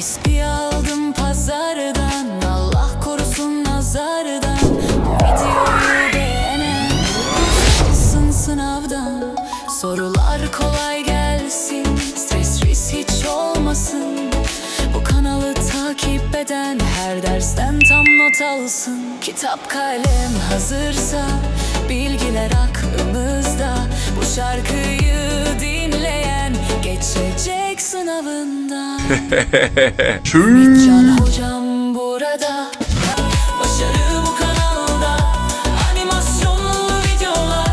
İspi pazardan Allah korusun nazardan. Bu videoyu beğenen Sorular kolay gelsin Stres risk hiç olmasın. Bu kanalı takip eden Her dersten tam not alsın. Kitap kalem hazırsa Bilgiler aklımızda. Bu şarkıyı dinleyen Geçecek sınavından. Can hocam burada. Başarı bu kanalda. Animasyonlu videolar.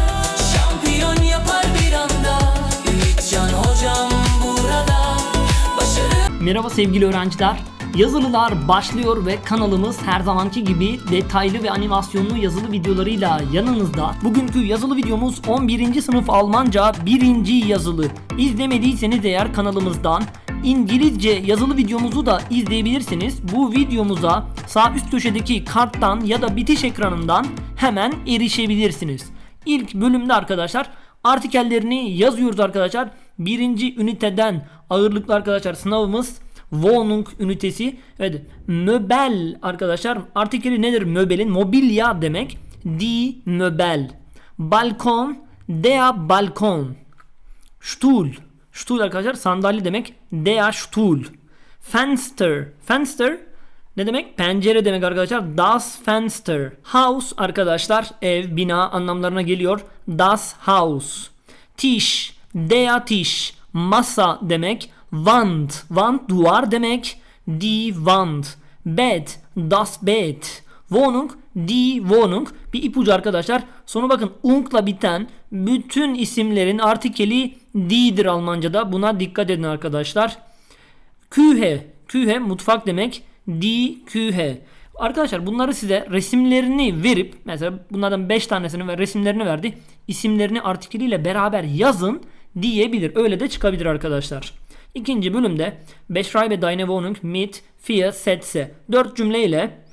Şampiyon yapar bir anda. Ümitcan hocam burada. Başarı Merhaba sevgili öğrenciler. Yazılılar başlıyor ve kanalımız her zamanki gibi detaylı ve animasyonlu yazılı videolarıyla yanınızda. Bugünkü yazılı videomuz 11. sınıf Almanca 1. yazılı. İzlemediyseniz eğer kanalımızdan İngilizce yazılı videomuzu da izleyebilirsiniz. Bu videomuza sağ üst köşedeki karttan ya da bitiş ekranından hemen erişebilirsiniz. İlk bölümde arkadaşlar artikellerini yazıyoruz arkadaşlar. Birinci üniteden ağırlıklı arkadaşlar sınavımız Wohnung ünitesi. Evet möbel arkadaşlar artikeli nedir möbelin? Mobilya demek. Die Möbel. Balkon. Der Balkon. Stuhl. Stuhl arkadaşlar sandalye demek. Der Stuhl. Fenster. Fenster ne demek? Pencere demek arkadaşlar. Das Fenster. House arkadaşlar ev, bina anlamlarına geliyor. Das Haus. Tisch. Der Tisch. Masa demek. Wand. Wand duvar demek. Die Wand. Bed. Das Bed. Wohnung, die Wohnung bir ipucu arkadaşlar. Sonu bakın ung'la biten bütün isimlerin artikeli die'dir Almanca'da. Buna dikkat edin arkadaşlar. Kühe. Kühe mutfak demek. Die Kühe. Arkadaşlar bunları size resimlerini verip mesela bunlardan 5 tanesini ve resimlerini verdi. İsimlerini artikeliyle beraber yazın diyebilir. Öyle de çıkabilir arkadaşlar. İkinci bölümde Beschreibe deine Wohnung mit vier Sätze. 4 cümleyle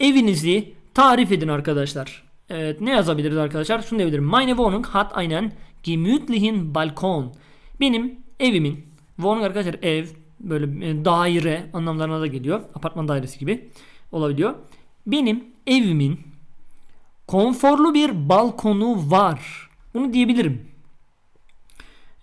evinizi tarif edin arkadaşlar. Evet ne yazabiliriz arkadaşlar? Şunu diyebilirim. Meine Wohnung hat einen gemütlichen Balkon. Benim evimin Wohnung arkadaşlar ev böyle e, daire anlamlarına da geliyor. Apartman dairesi gibi olabiliyor. Benim evimin konforlu bir balkonu var. Bunu diyebilirim.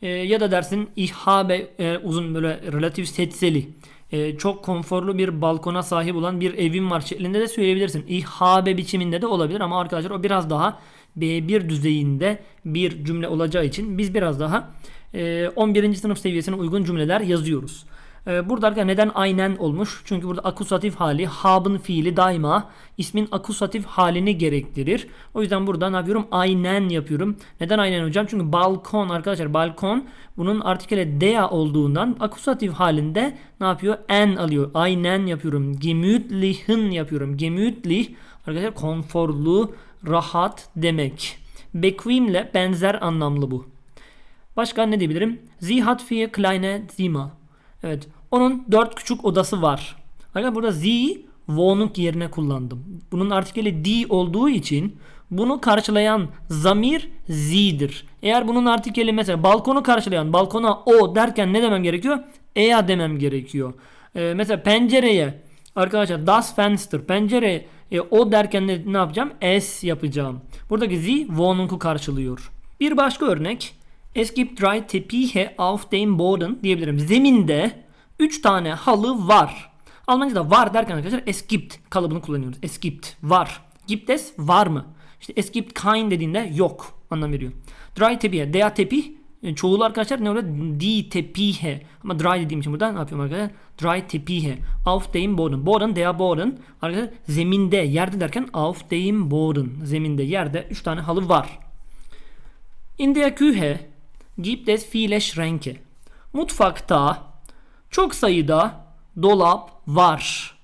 E, ya da dersin İHB e, uzun böyle relatif setseli. E, çok konforlu bir balkona sahip olan bir evim var şeklinde de söyleyebilirsin. İHB biçiminde de olabilir ama arkadaşlar o biraz daha B1 düzeyinde bir cümle olacağı için biz biraz daha e, 11. sınıf seviyesine uygun cümleler yazıyoruz. E, burada arkadaşlar neden aynen olmuş? Çünkü burada akusatif hali hab'ın fiili daima ismin akusatif halini gerektirir. O yüzden burada ne yapıyorum? Aynen yapıyorum. Neden aynen hocam? Çünkü balkon arkadaşlar balkon bunun artikele dea olduğundan akusatif halinde ne yapıyor? En alıyor. Aynen yapıyorum. Gemütlichen yapıyorum. Gemütlich arkadaşlar konforlu, rahat demek. Bequem'le benzer anlamlı bu. Başka ne diyebilirim? Sie hat vier kleine Zimmer. Evet. Onun dört küçük odası var. Arkadaşlar burada sie Wohnung yerine kullandım. Bunun artikeli die olduğu için bunu karşılayan zamir zie'dir. Eğer bunun artikeli mesela balkonu karşılayan balkona o derken ne demem gerekiyor? Ea demem gerekiyor. Ee, mesela pencereye arkadaşlar das Fenster pencereye e, o derken ne, ne yapacağım? Es yapacağım. Buradaki sie Wohnung'u karşılıyor. Bir başka örnek Es gibt drei Teppiche auf dem Boden diyebilirim. Zeminde 3 tane halı var. Almanca'da var derken arkadaşlar es gibt kalıbını kullanıyoruz. Es gibt var. Gibt es var mı? İşte es gibt kein dediğinde yok anlam veriyor. Drei Teppiche, der Teppich e, çoğulu arkadaşlar ne oluyor? Die Teppiche. Ama dry dediğim için burada ne yapıyorum arkadaşlar? Dry Teppiche. Auf dem Boden. Boden, der Boden. Arkadaşlar zeminde, yerde derken auf dem Boden. Zeminde, yerde 3 tane halı var. In der Küche gibt es viele Schränke. Mutfakta çok sayıda dolap var.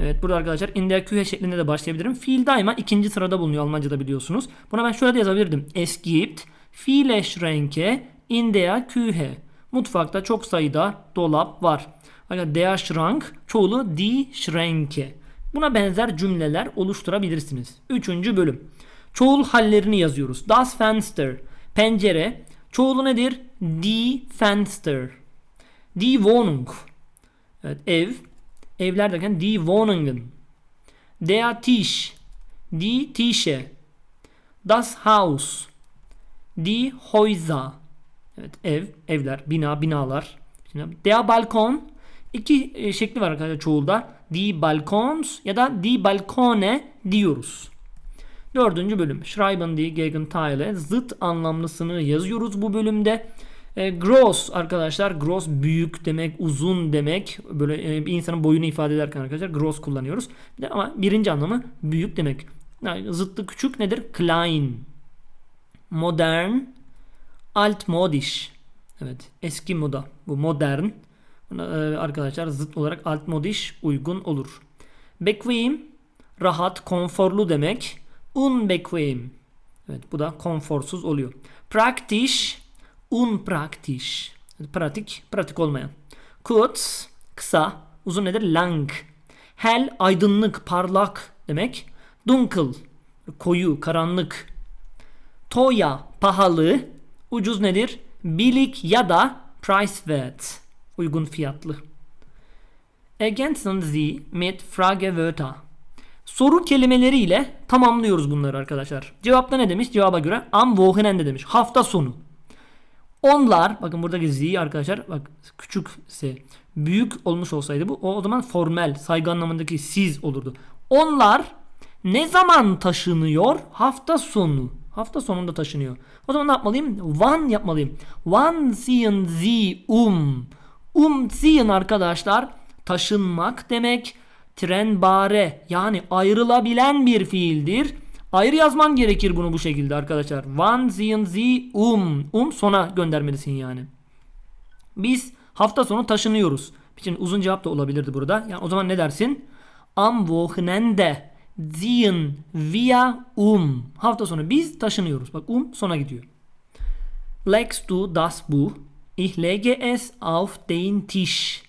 Evet burada arkadaşlar in der Küche şeklinde de başlayabilirim. Fiil daima ikinci sırada bulunuyor Almanca'da biliyorsunuz. Buna ben şöyle de yazabilirdim. Es gibt viele Schränke in der Küche. Mutfakta çok sayıda dolap var. Arkadaşlar der Schrank çoğulu die Schränke. Buna benzer cümleler oluşturabilirsiniz. Üçüncü bölüm. Çoğul hallerini yazıyoruz. Das Fenster. Pencere. Çoğulu nedir? Die Fenster. Die Wohnung. Evet, ev. Evler derken die Wohnungen. Der Tisch. Die Tische. Das Haus. Die Häuser. Evet ev, evler, bina, binalar. Der Balkon. İki e, şekli var arkadaşlar çoğulda. Die Balkons ya da die Balkone diyoruz. Dördüncü bölüm. Schreiben die Gegenteile. Zıt anlamlısını yazıyoruz bu bölümde. E, gross arkadaşlar. Gross büyük demek, uzun demek. Böyle e, bir insanın boyunu ifade ederken arkadaşlar gross kullanıyoruz. De ama birinci anlamı büyük demek. Yani zıttı küçük nedir? Klein. Modern. Altmodisch. Evet. Eski moda. Bu modern. Buna, e, arkadaşlar zıt olarak altmodisch uygun olur. Bequem. Rahat, konforlu demek. Unbequem. Evet bu da konforsuz oluyor. Praktisch. Unpraktisch. Pratik, pratik olmayan. Kurz, kısa. Uzun nedir? Lang. Hell, aydınlık, parlak demek. Dunkel, koyu, karanlık. Toya, pahalı. Ucuz nedir? Billig ya da preiswert. Uygun fiyatlı. Ergänzen Sie mit Fragewörter. Soru kelimeleriyle tamamlıyoruz bunları arkadaşlar. Cevapta ne demiş? Cevaba göre am Wochenende demiş. Hafta sonu. Onlar bakın buradaki Z arkadaşlar bak küçük S büyük olmuş olsaydı bu o, o zaman formel saygı anlamındaki siz olurdu. Onlar ne zaman taşınıyor? Hafta sonu. Hafta sonunda taşınıyor. O zaman ne yapmalıyım? Wann yapmalıyım. Wann ziehen Sie um? Umziehen arkadaşlar taşınmak demek. Trenbare yani ayrılabilen bir fiildir. Ayrı yazman gerekir bunu bu şekilde arkadaşlar. Wann ziehen Sie um? Um sona göndermelisin yani. Biz hafta sonu taşınıyoruz. Şimdi uzun cevap da olabilirdi burada. Yani o zaman ne dersin? Am Wochenende ziehen wir um. Hafta sonu biz taşınıyoruz. Bak um sona gidiyor. Legst du das Buch? Ich lege es auf den Tisch.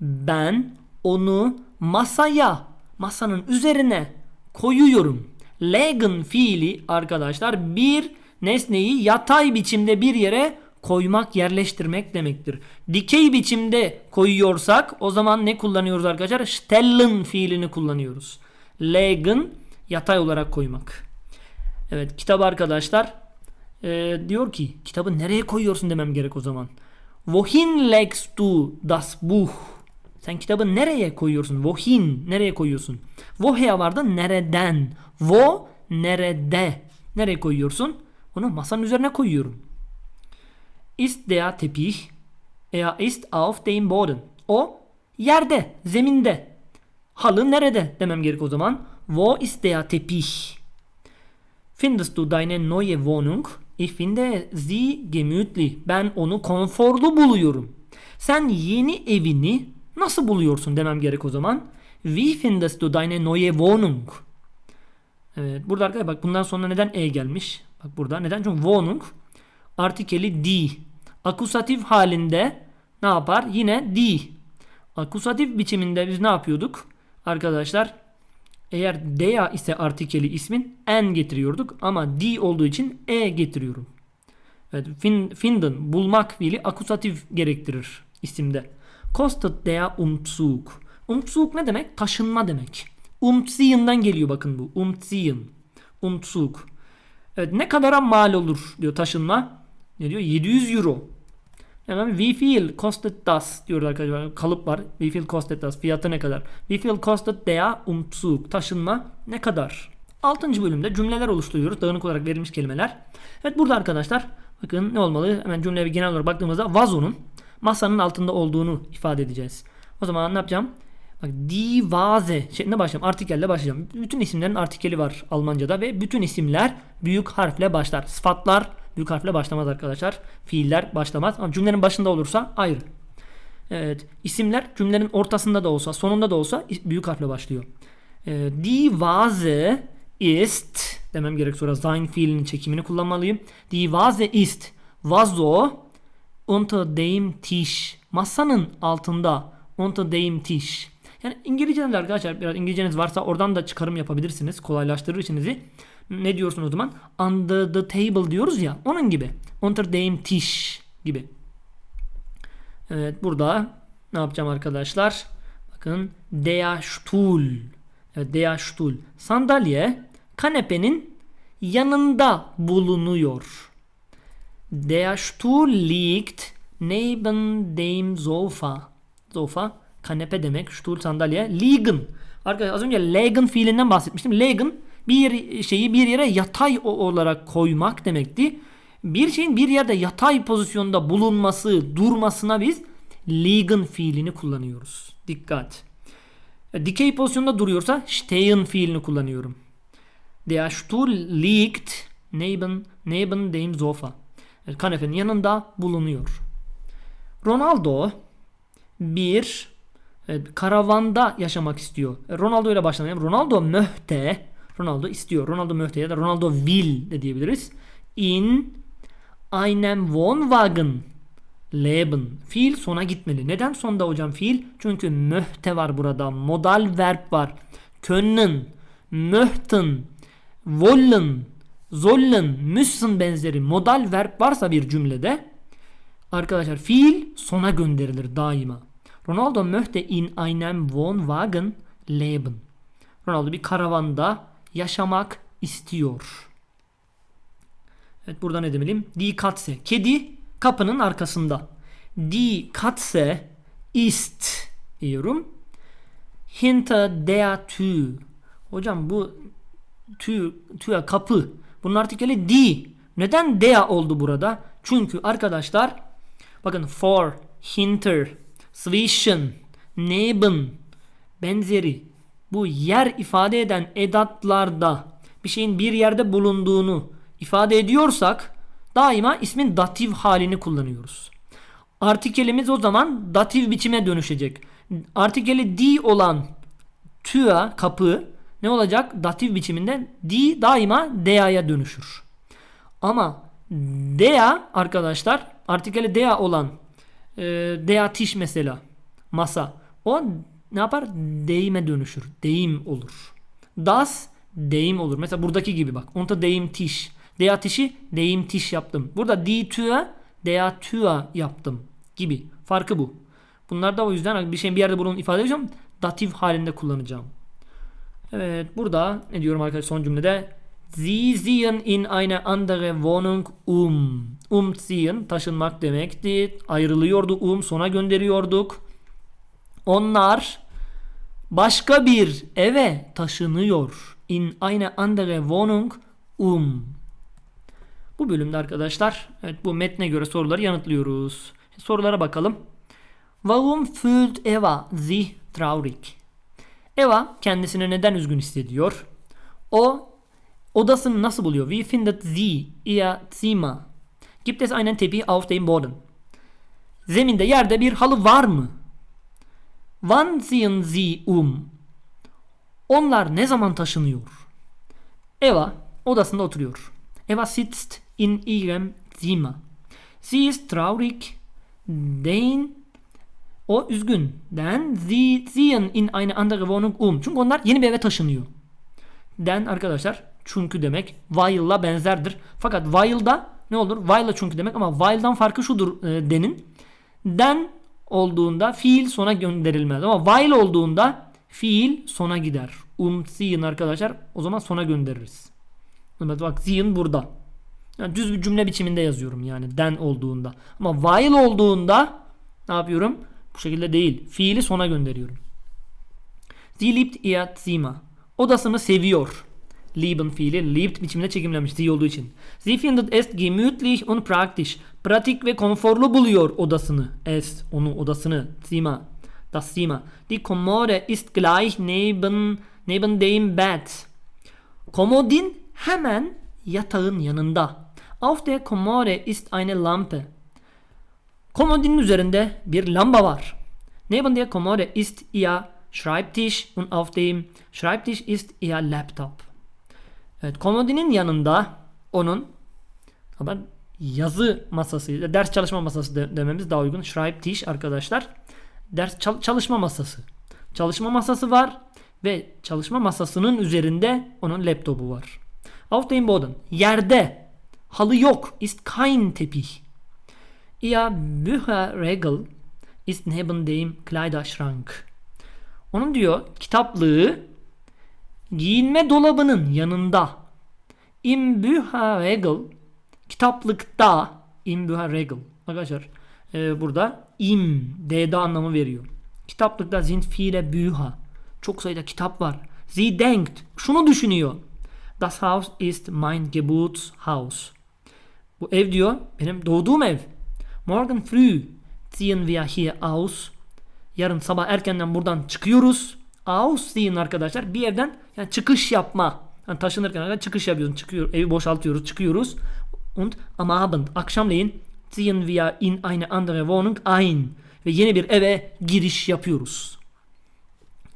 Ben onu masaya, masanın üzerine koyuyorum. Legen fiili arkadaşlar bir nesneyi yatay biçimde bir yere koymak, yerleştirmek demektir. Dikey biçimde koyuyorsak o zaman ne kullanıyoruz arkadaşlar? Stellen fiilini kullanıyoruz. Legen yatay olarak koymak. Evet kitap arkadaşlar e, diyor ki kitabı nereye koyuyorsun demem gerek o zaman. Wohin legst du das Buch? Sen kitabı nereye koyuyorsun? Wohin nereye koyuyorsun? Woher vardı nereden? Wo nerede? Nereye koyuyorsun? Onu masanın üzerine koyuyorum. Ist der Teppich? Er ist auf dem Boden. O yerde, zeminde. Halı nerede demem gerek o zaman. Wo ist der Teppich? Findest du deine neue Wohnung? Ich finde sie gemütlich. Ben onu konforlu buluyorum. Sen yeni evini nasıl buluyorsun demem gerek o zaman. Wie findest du deine neue Wohnung? Evet burada arkadaşlar bak bundan sonra neden e gelmiş? Bak burada neden? Çünkü Wohnung artikeli die. Akusatif halinde ne yapar? Yine die. Akusatif biçiminde biz ne yapıyorduk? Arkadaşlar eğer dea ise artikeli ismin en getiriyorduk ama di olduğu için e getiriyorum. Evet, fin, finden bulmak fiili akusatif gerektirir isimde. Kostet der Umzug. Umzug ne demek? Taşınma demek. Umziehen'dan geliyor bakın bu. Umziehen. Umzug. Evet ne kadara mal olur diyor taşınma. Ne diyor? 700 euro. Yani we feel costed das diyor arkadaşlar. Kalıp var. We feel costed das. Fiyatı ne kadar? We feel costed der Umzug. Taşınma ne kadar? 6. bölümde cümleler oluşturuyoruz. Dağınık olarak verilmiş kelimeler. Evet burada arkadaşlar bakın ne olmalı? Hemen cümleye bir genel olarak baktığımızda vazonun masanın altında olduğunu ifade edeceğiz. O zaman ne yapacağım? Bak die Vase şeklinde başlayacağım. Artikelle başlayacağım. Bütün isimlerin artikeli var Almanca'da ve bütün isimler büyük harfle başlar. Sıfatlar büyük harfle başlamaz arkadaşlar. Fiiller başlamaz. Ama cümlenin başında olursa ayrı. Evet. isimler cümlenin ortasında da olsa, sonunda da olsa büyük harfle başlıyor. Ee, die Vase ist demem gerek sonra sein fiilinin çekimini kullanmalıyım. Die Vase ist vazo unter dem Tisch. Masanın altında unter dem Tisch. Yani İngilizce'de arkadaşlar biraz İngilizceniz varsa oradan da çıkarım yapabilirsiniz. Kolaylaştırır işinizi. Ne diyorsun o zaman? Under the table diyoruz ya. Onun gibi. Unter dem Tisch gibi. Evet burada ne yapacağım arkadaşlar? Bakın der Stuhl. Evet, der Stuhl. Sandalye kanepenin yanında bulunuyor. Der Stuhl liegt neben dem Sofa. Sofa kanepe demek. Stuhl sandalye. Liegen. Arkadaşlar az önce liegen fiilinden bahsetmiştim. Liegen bir şeyi bir yere yatay olarak koymak demekti. Bir şeyin bir yerde yatay pozisyonda bulunması, durmasına biz liegen fiilini kullanıyoruz. Dikkat. E, Dikey pozisyonda duruyorsa stehen fiilini kullanıyorum. Der Stuhl liegt neben, neben dem Sofa. Evet, Kanepenin yanında bulunuyor. Ronaldo bir evet, karavanda yaşamak istiyor. E, Ronaldo ile başlamayalım. Ronaldo möchte, Ronaldo istiyor. Ronaldo möchte ya da Ronaldo will de diyebiliriz. In einem Wohnwagen leben. Fiil sona gitmeli. Neden sonda hocam fiil? Çünkü möchte var burada. Modal verb var. Können, möchten, wollen, sollen, müssen benzeri modal verb varsa bir cümlede arkadaşlar fiil sona gönderilir daima. Ronaldo möchte in einem Wohnwagen leben. Ronaldo bir karavanda yaşamak istiyor. Evet burada ne demeliyim? Die Katze. Kedi kapının arkasında. Die Katze ist diyorum. Hinter der Tür. Hocam bu tür, tür kapı. Bunun artikeli die. Neden der oldu burada? Çünkü arkadaşlar bakın for, hinter, zwischen, neben benzeri bu yer ifade eden edatlarda bir şeyin bir yerde bulunduğunu ifade ediyorsak daima ismin datif halini kullanıyoruz. Artikelimiz o zaman datif biçime dönüşecek. Artikeli di olan tüa kapı ne olacak? Datif biçiminde di daima dea'ya dönüşür. Ama dea arkadaşlar artikeli dea olan e, dea tiş mesela masa o ne yapar? Deyime dönüşür. Deyim olur. Das deyim olur. Mesela buradaki gibi bak. Onta deyim tiş. Dea tişi deyim tiş yaptım. Burada die Tür dea Tür yaptım gibi. Farkı bu. Bunlar da o yüzden bir şeyin bir yerde bunu ifade edeceğim. Datif halinde kullanacağım. Evet burada ne diyorum arkadaşlar son cümlede Sie ziehen in eine andere Wohnung um. Umziehen taşınmak demekti. Ayrılıyordu um sona gönderiyorduk. Onlar başka bir eve taşınıyor. In eine andere Wohnung um. Bu bölümde arkadaşlar evet bu metne göre soruları yanıtlıyoruz. Sorulara bakalım. Warum fühlt Eva sich traurig? Eva kendisini neden üzgün hissediyor? O odasını nasıl buluyor? Wie findet sie ihr Zimmer? Gibt es einen Teppich auf dem Boden? Zeminde yerde bir halı var mı? Wann ziehen sie um? Onlar ne zaman taşınıyor? Eva odasında oturuyor. Eva sitzt in ihrem Zimmer. Sie ist traurig, denn o üzgün. Denn sie ziehen in eine andere Wohnung um. Çünkü onlar yeni bir eve taşınıyor. Den arkadaşlar çünkü demek while'la benzerdir. Fakat while'da ne olur? While'la çünkü demek ama while'dan farkı şudur e, denin. Den olduğunda fiil sona gönderilmez ama while olduğunda fiil sona gider. Umziehen arkadaşlar o zaman sona göndeririz. Evet bak zihin burada. Yani düz bir cümle biçiminde yazıyorum yani den olduğunda. Ama while olduğunda ne yapıyorum? Bu şekilde değil. Fiili sona gönderiyorum. Sie liebt ihr Zimmer. Odasını seviyor. Lieben fiili liebt biçiminde çekimlenmiş sie olduğu için. Sie findet es gemütlich und praktisch. Pratik ve konforlu buluyor odasını. Es, onu, odasını. Zimmer. Das Zimmer. Die Kommode ist gleich neben, neben dem Bett. Komodin hemen yatağın yanında. Auf der Kommode ist eine Lampe. Komodinin üzerinde bir lamba var. Neben der Kommode ist ihr Schreibtisch und auf dem Schreibtisch ist ihr Laptop. Evet, komodinin yanında onun ama yazı masası, ders çalışma masası de- dememiz daha uygun. Schreibtisch arkadaşlar. Ders çal- çalışma masası. Çalışma masası var ve çalışma masasının üzerinde onun laptopu var. Auf dem Boden. Yerde. Halı yok. Ist kein Teppich. Ihr Bücherregal ist neben dem Kleiderschrank. Onun diyor kitaplığı giyinme dolabının yanında. Im Bücherregel kitaplıkta im Bücherregel arkadaşlar e, burada im D'de anlamı veriyor. Kitaplıkta sind viele Bücher. Çok sayıda kitap var. Sie denkt şunu düşünüyor. Das Haus ist mein Geburtshaus. Bu ev diyor benim doğduğum ev. Morgen früh ziehen wir hier aus. Yarın sabah erkenden buradan çıkıyoruz. Ausziehen arkadaşlar bir evden yani çıkış yapma. Yani taşınırken çıkış yapıyorsun. Çıkıyor, evi boşaltıyoruz, çıkıyoruz. Und am Abend akşamleyin ziehen wir in eine andere Wohnung ein. Ve yeni bir eve giriş yapıyoruz.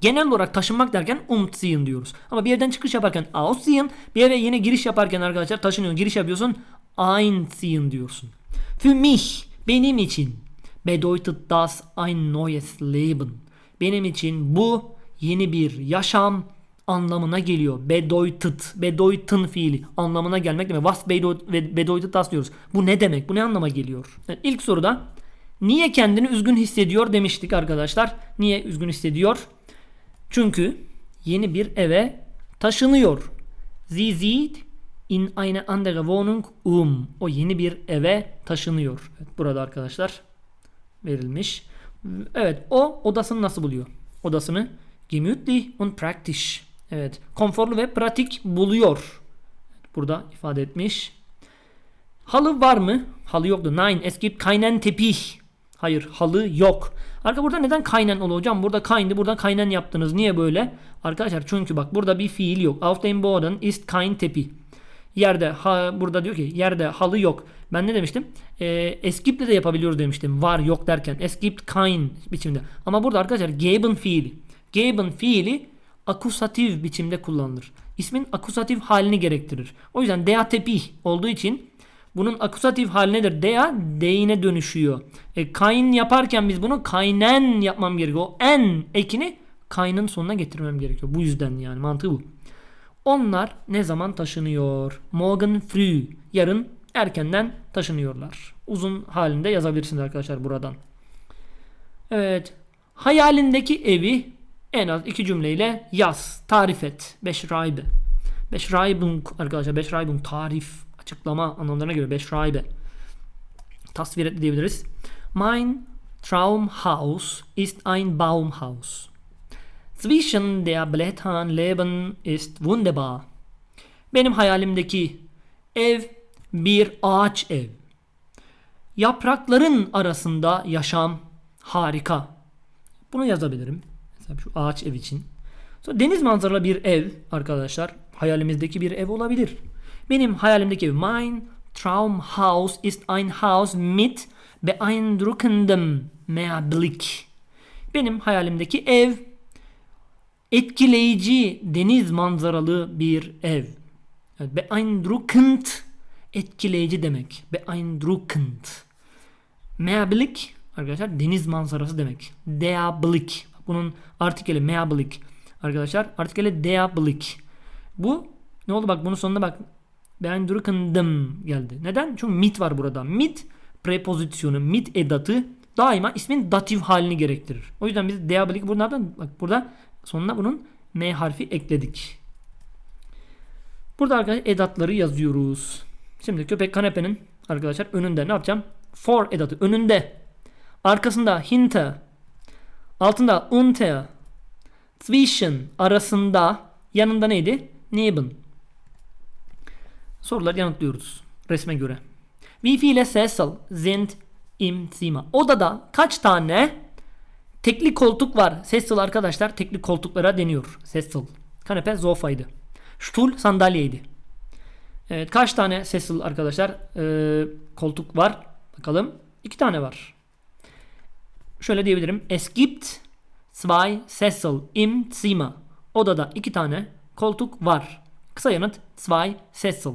Genel olarak taşınmak derken umziehen diyoruz. Ama bir yerden çıkış yaparken ausziehen, bir eve yeni giriş yaparken arkadaşlar taşınıyorsun, giriş yapıyorsun einziehen diyorsun. Für mich, benim için bedeutet das ein neues Leben. Benim için bu yeni bir yaşam anlamına geliyor. Bedeutet, bedeuten fiili anlamına gelmek demek. Was bedeutet, das diyoruz. Bu ne demek? Bu ne anlama geliyor? Evet, ilk soruda niye kendini üzgün hissediyor demiştik arkadaşlar. Niye üzgün hissediyor? Çünkü yeni bir eve taşınıyor. Sie zieht in eine andere Wohnung um. O yeni bir eve taşınıyor. Evet, burada arkadaşlar verilmiş. Evet o odasını nasıl buluyor? Odasını gemütlich und praktisch. Evet konforlu ve pratik buluyor. Burada ifade etmiş. Halı var mı? Halı yoktu. Nein, es gibt keinen Teppich. Hayır, halı yok. Arka burada neden kaynen oluyor hocam? Burada kayındı, burada kaynen yaptınız. Niye böyle? Arkadaşlar çünkü bak burada bir fiil yok. Auf dem Boden ist kein Teppich. Yerde ha, burada diyor ki yerde halı yok. Ben ne demiştim? Ee, eskiple de yapabiliyoruz demiştim. Var yok derken. Es gibt kein biçimde. Ama burada arkadaşlar geben fiili. Geben fiili akusatif biçimde kullanılır. İsmin akusatif halini gerektirir. O yüzden dea tepi olduğu için bunun akusatif hali nedir? Dea deyine dönüşüyor. E, kain yaparken biz bunu kaynen yapmam gerekiyor. O en ekini kaynın sonuna getirmem gerekiyor. Bu yüzden yani mantığı bu. Onlar ne zaman taşınıyor? Morgen früh. Yarın erkenden taşınıyorlar. Uzun halinde yazabilirsiniz arkadaşlar buradan. Evet. Hayalindeki evi en az iki cümleyle yaz. Tarif et. Beschreibe. Beschreibung arkadaşlar. Beschreibung tarif. Açıklama anlamlarına göre Beschreibe. Tasvir et diyebiliriz. Mein Traumhaus ist ein Baumhaus. Zwischen der Blättern leben ist wunderbar. Benim hayalimdeki ev bir ağaç ev. Yaprakların arasında yaşam harika. Bunu yazabilirim. Mesela şu ağaç ev için. Sonra deniz manzaralı bir ev arkadaşlar. Hayalimizdeki bir ev olabilir. Benim hayalimdeki ev mein Traumhaus ist ein Haus mit beeindruckendem Meerblick. Benim hayalimdeki ev etkileyici deniz manzaralı bir ev. Evet, beeindruckend etkileyici demek. Beeindruckend. Meerblick arkadaşlar deniz manzarası demek. Der Blick. Bunun artikeli Meerblick. Arkadaşlar artikeli der Blick. Bu ne oldu bak bunun sonunda bak beeindruckendem geldi. Neden? Çünkü mit var burada. Mit prepozisyonu, mit edatı daima ismin datif halini gerektirir. O yüzden biz der Blick bunlardan bak burada sonuna bunun M harfi ekledik. Burada arkadaşlar edatları yazıyoruz. Şimdi köpek kanepenin arkadaşlar önünde ne yapacağım? For edatı önünde. Arkasında hinter. Altında unter. Zwischen arasında. Yanında neydi? Neben. Soruları yanıtlıyoruz resme göre. Wie viele Sessel sind im Zimmer? Odada kaç tane tekli koltuk var? Sessel arkadaşlar tekli koltuklara deniyor. Sessel. Kanepe zofaydı. Stuhl sandalyeydi. Evet, kaç tane Cecil arkadaşlar e, koltuk var? Bakalım. İki tane var. Şöyle diyebilirim. Es gibt zwei Sessel im Zimmer. Odada iki tane koltuk var. Kısa yanıt zwei Sessel.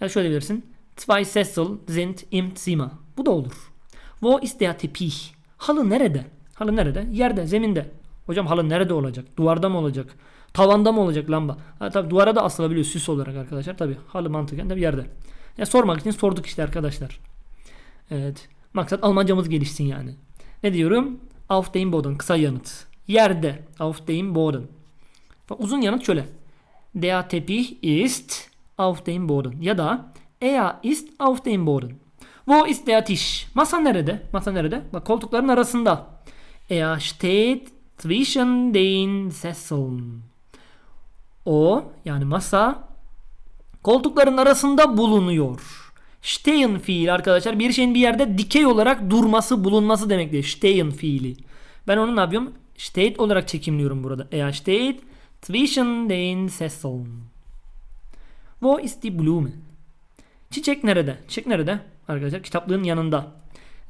Ya şöyle diyebilirsin. Zwei Sessel sind im Zimmer. Bu da olur. Wo ist der Teppich? Halı nerede? Halı nerede? Yerde, zeminde. Hocam halı nerede olacak? Duvarda mı olacak? Tavanda mı olacak lamba? Ha, tabii duvara da asılabiliyor süs olarak arkadaşlar. Tabii halı mantıken de bir yerde. Ya sormak için sorduk işte arkadaşlar. Evet. Maksat Almancamız gelişsin yani. Ne diyorum? Auf dem Boden kısa yanıt. Yerde. Auf dem Boden. Uzun yanıt şöyle. Der Teppich ist auf dem Boden. Ya da er ist auf dem Boden. Wo ist der Tisch? Masa nerede? Masa nerede? Bak koltukların arasında. Er steht zwischen den Sesseln. O yani masa koltukların arasında bulunuyor. Stehen fiili arkadaşlar bir şeyin bir yerde dikey olarak durması bulunması demektir. Stehen fiili. Ben onu ne yapıyorum? Steht olarak çekimliyorum burada. Er steht zwischen den Sesseln. Wo ist die Blume? Çiçek nerede? Çiçek nerede? Arkadaşlar kitaplığın yanında.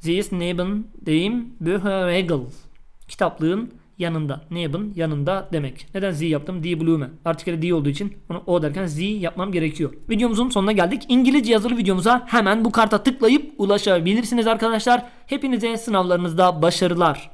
İst neben dem Bücherregel. Kitaplığın yanında. Neben yanında demek. Neden sie yaptım? Die Blume. Artık die olduğu için onu o derken sie yapmam gerekiyor. Videomuzun sonuna geldik. İngilizce yazılı videomuza hemen bu karta tıklayıp ulaşabilirsiniz arkadaşlar. Hepinize sınavlarınızda başarılar.